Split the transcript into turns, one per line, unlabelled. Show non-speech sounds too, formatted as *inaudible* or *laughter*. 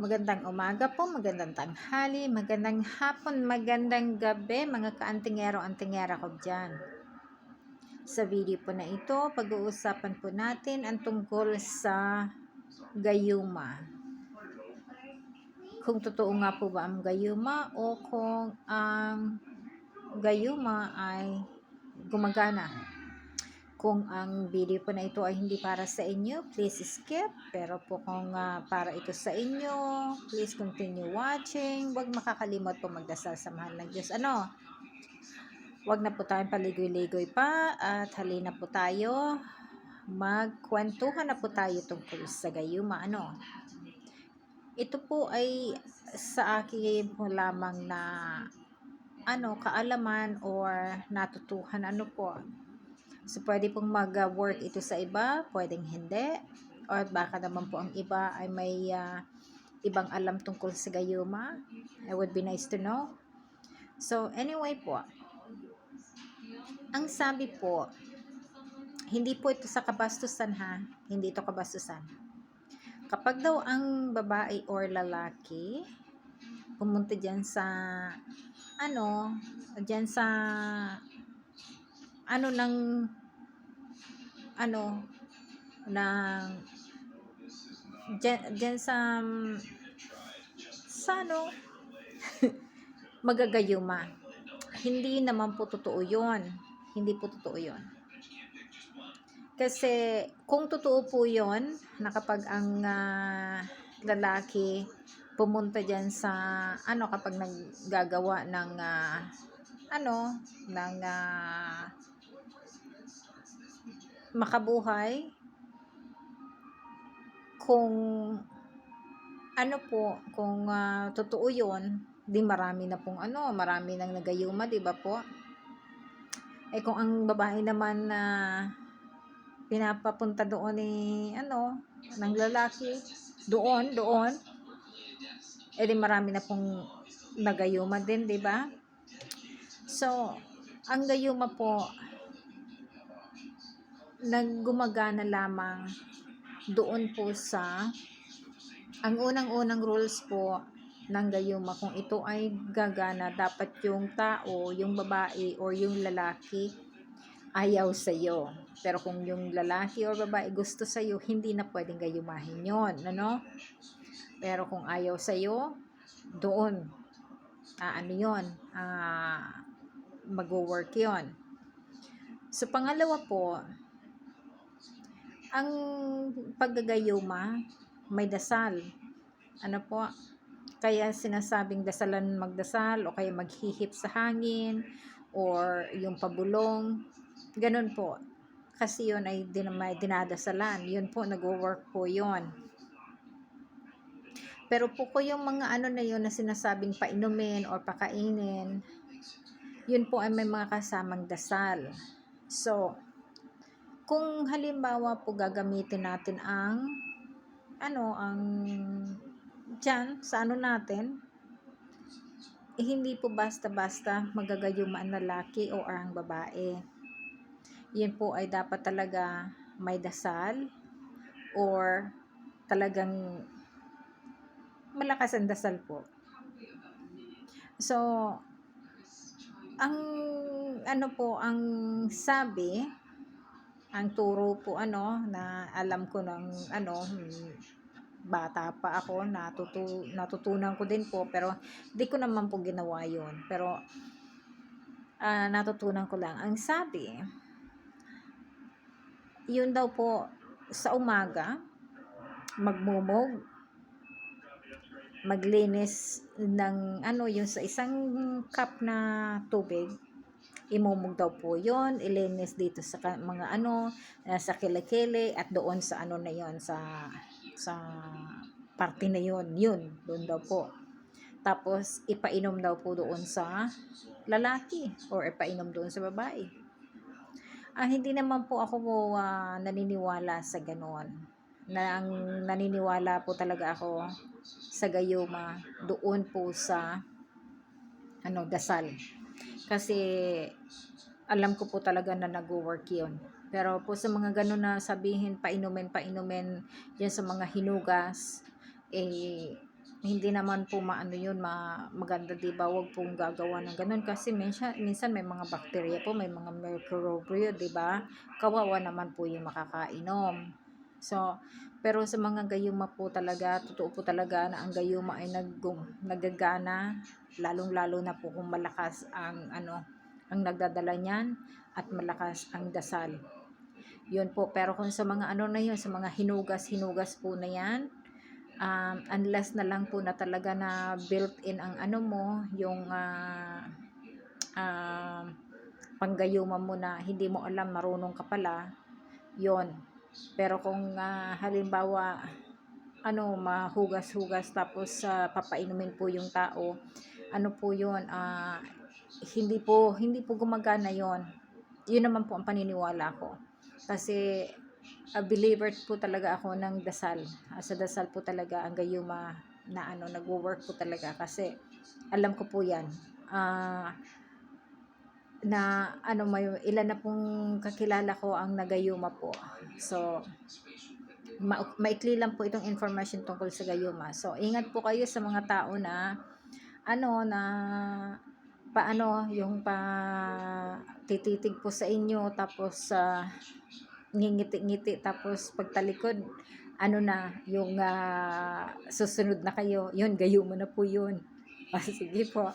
Magandang umaga po, magandang tanghali, magandang hapon, magandang gabi mga kaantingero-antingera ko dyan. Sa video po na ito, pag-uusapan po natin ang tungkol sa gayuma. Kung totoo nga po ba ang gayuma o kung ang gayuma ay gumagana. Kung ang video po na ito ay hindi para sa inyo, please skip. Pero po kung ah, para ito sa inyo, please continue watching. Huwag makakalimot po magdasal sa mahal ng Diyos. Ano? Huwag na po tayong paligoy-ligoy pa at halina po tayo. Magkwentuhan na po tayo tungkol sa gayuma. Ano? Ito po ay sa akin po lamang na ano, kaalaman or natutuhan ano po. So, pwede pong mag-work ito sa iba, pwedeng hindi. Or baka naman po ang iba ay may ah, ibang alam tungkol sa gayuma. It would be nice to know. So, anyway po, ang sabi po, hindi po ito sa kabastusan ha, hindi ito kabastusan. Kapag daw ang babae or lalaki, pumunta dyan sa, ano, dyan sa, ano ng, ano, ng, dyan, dyan sa, sa ano, *laughs* magagayuma. Hindi naman po totoo yun. Hindi po totoo yun. Kasi kung totoo po yun, na kapag ang ah, lalaki pumunta dyan sa, ano, kapag naggagawa ng, ah, ano, ng ah, makabuhay, kung ano po, kung ah, totoo yun, di marami na pong ano, marami nang nagayuma, di ba po? Eh kung ang babae naman na pinapapunta doon ni ano, ng lalaki, doon, doon, eh di marami na pong nagayuma din, di ba? So, ang gayuma po, naggumagana lamang doon po sa ang unang-unang rules po ng gayuma kung ito ay gagana dapat yung tao, yung babae or yung lalaki ayaw sa iyo. Pero kung yung lalaki or babae gusto sa iyo, hindi na pwedeng gayumahin 'yon, ano? Pero kung ayaw sa iyo, doon ah, ano 'yon? Ah, mag-work 'yon. So pangalawa po, ang paggagayuma may dasal. Ano po? Kaya sinasabing dasalan magdasal o kaya maghihip sa hangin or yung pabulong. Ganun po. Kasi yun ay din, may dinadasalan. Yun po, nag-work po yun. Pero po ko yung mga ano na yun na sinasabing painumin or pakainin, yun po ay may mga kasamang dasal. So, kung halimbawa po gagamitin natin ang ano, ang dyan, sa ano natin, eh, hindi po basta-basta magagayuma ang lalaki o ang babae. Yan po ay dapat talaga may dasal or talagang malakas ang dasal po. So, ang ano po, ang sabi, ang turo po ano, na alam ko ng ano, bata pa ako, natutu natutunan ko din po, pero di ko naman po ginawa yon Pero, ah, natutunan ko lang. Ang sabi, yun daw po, sa umaga, magmumog, maglinis ng ano, yung sa isang cup na tubig, imumog daw po yon ilinis dito sa mga ano, ah, sa kilikili at doon sa ano na yon sa sa parte na yon yun doon daw po. Tapos ipainom daw po doon sa lalaki or ipainom doon sa babae. Ah, hindi naman po ako ah, naniniwala sa ganon na ang naniniwala po talaga ako sa gayuma doon po sa ano dasal kasi alam ko po talaga na nag-work yun pero po sa mga ganun na sabihin, painumin, painumin, yan sa mga hinugas, eh, hindi naman po maano yun, ma, maganda di ba? Huwag pong gagawa ng ganun kasi minsan, minsan may mga bakterya po, may mga microbial, di ba? Kawawa naman po yung makakainom. So, pero sa mga gayuma po talaga, totoo po talaga na ang gayuma ay nag, nagagana, lalong-lalo na po kung malakas ang ano, ang nagdadala niyan at malakas ang dasal. Yun po, pero kung sa mga ano na yun, sa mga hinugas-hinugas po na yan, um, unless na lang po na talaga na built-in ang ano mo, yung ah, ah, panggayuma mo na hindi mo alam, marunong ka pala, yon Pero kung ah, halimbawa, ano, mahugas-hugas tapos sa papainumin po yung tao, ano po yun, ah, hindi po, hindi po gumagana yon Yun naman po ang paniniwala ko. Kasi a believer po talaga ako ng dasal. Ah, Sa dasal po talaga ang gayuma na ano, nagwo-work po talaga kasi alam ko po 'yan. Ah na ano may ilan na pong kakilala ko ang nagayuma po. So ma maikli lang po itong information tungkol sa gayuma. So ingat po kayo sa mga tao na ano na paano yung pa tititig po sa inyo tapos sa ngingiti-ngiti tapos pagtalikod ano na yung ah, susunod na kayo yun gayo mo na po yun *laughs* Ah, sige po